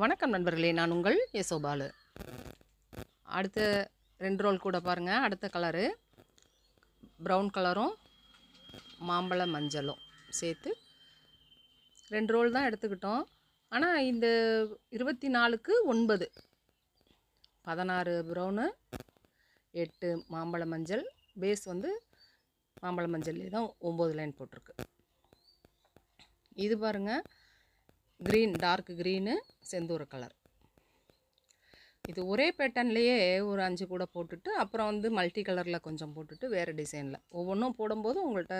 வணக்கம் நண்பர்களே நான் உங்கள் யசோபாலு. அடுத்த ரெண்டு ரோல் கூட பாருங்கள் அடுத்த கலரு ப்ரௌன் கலரும் மாம்பழ மஞ்சளும் சேர்த்து ரெண்டு ரோல் தான் எடுத்துக்கிட்டோம். ஆனால் இந்த இருபத்தி நாலுக்கு ஒன்பது பதினாறு ப்ரௌனு எட்டு மாம்பழ மஞ்சள் பேஸ் வந்து மாம்பழ மஞ்சள்லேயே தான் ஒம்பது லைன் போட்டிருக்கு. இது பாருங்கள் க்ரீன் டார்க் க்ரீனு செந்தூர கலர் இது ஒரே பேட்டர்ன்லேயே ஒரு அஞ்சு கூட போட்டுட்டு அப்புறம் வந்து மல்டி கலரில் கொஞ்சம் போட்டுட்டு வேறு டிசைனில் ஒவ்வொன்றும் போடும்போது உங்கள்கிட்ட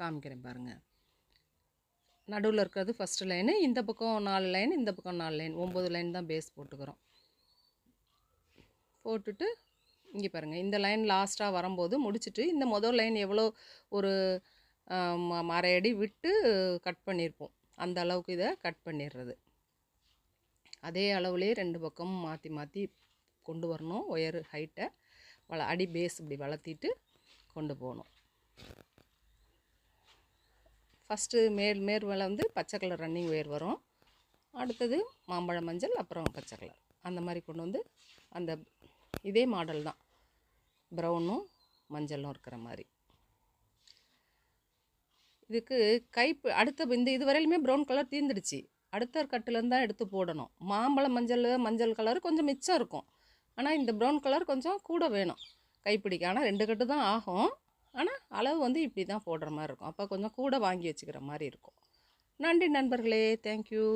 காமிக்கிறேன் பாருங்கள் நடுவில் இருக்கிறது ஃபஸ்ட்டு லைனு இந்த பக்கம் நாலு லைன் இந்த பக்கம் நாலு லைன் ஒம்பது லைன் தான் பேஸ் போட்டுக்கிறோம். போட்டுட்டு இங்கே பாருங்கள் இந்த லைன் லாஸ்ட்டாக வரும்போது முடிச்சுட்டு இந்த முதல் லைன் எவ்வளோ ஒரு ஆஹ், அரை அடி விட்டு கட் பண்ணியிருப்போம். அந்த அளவுக்கு இதை கட் பண்ணிடுறது. அதே அளவுலேயே ரெண்டு பக்கமும் மாற்றி மாற்றி கொண்டு வரணும். ஒயர் ஹைட்டை வள அடி பேஸ் இப்படி வளர்த்திட்டு கொண்டு போகணும். ஃபஸ்ட்டு மேல் மேல் மேலே வந்து பச்சை கலர் ரன்னிங் ஒயர் வரும். அடுத்தது மாம்பழ மஞ்சள் அப்புறம் பச்சை கலர் அந்த மாதிரி கொண்டு வந்து அந்த இதே மாடல் தான். ப்ரௌனும் மஞ்சளும் இருக்கிற மாதிரி. இதுக்கு கைப்பு அடுத்த இந்த இது வரையிலுமே ப்ரௌன் கலர் தீர்ந்துடுச்சு. அடுத்த கட்டுலேருந்து தான் எடுத்து போடணும். மாம்பழம் மஞ்சள் மஞ்சள் கலர் கொஞ்சம் மிச்சம் இருக்கும். ஆனால் இந்த ப்ரௌன் கலர் கொஞ்சம் கூட வேணும். கைப்பிடிக்க. ஆனால் ரெண்டு கட்டு தான் ஆகும். ஆனால் அளவு வந்து இப்படி தான் போடுற மாதிரி இருக்கும். அப்போ கொஞ்சம் கூட வாங்கி வச்சுக்கிற மாதிரி இருக்கும். நன்றி நண்பர்களே. தேங்க்யூ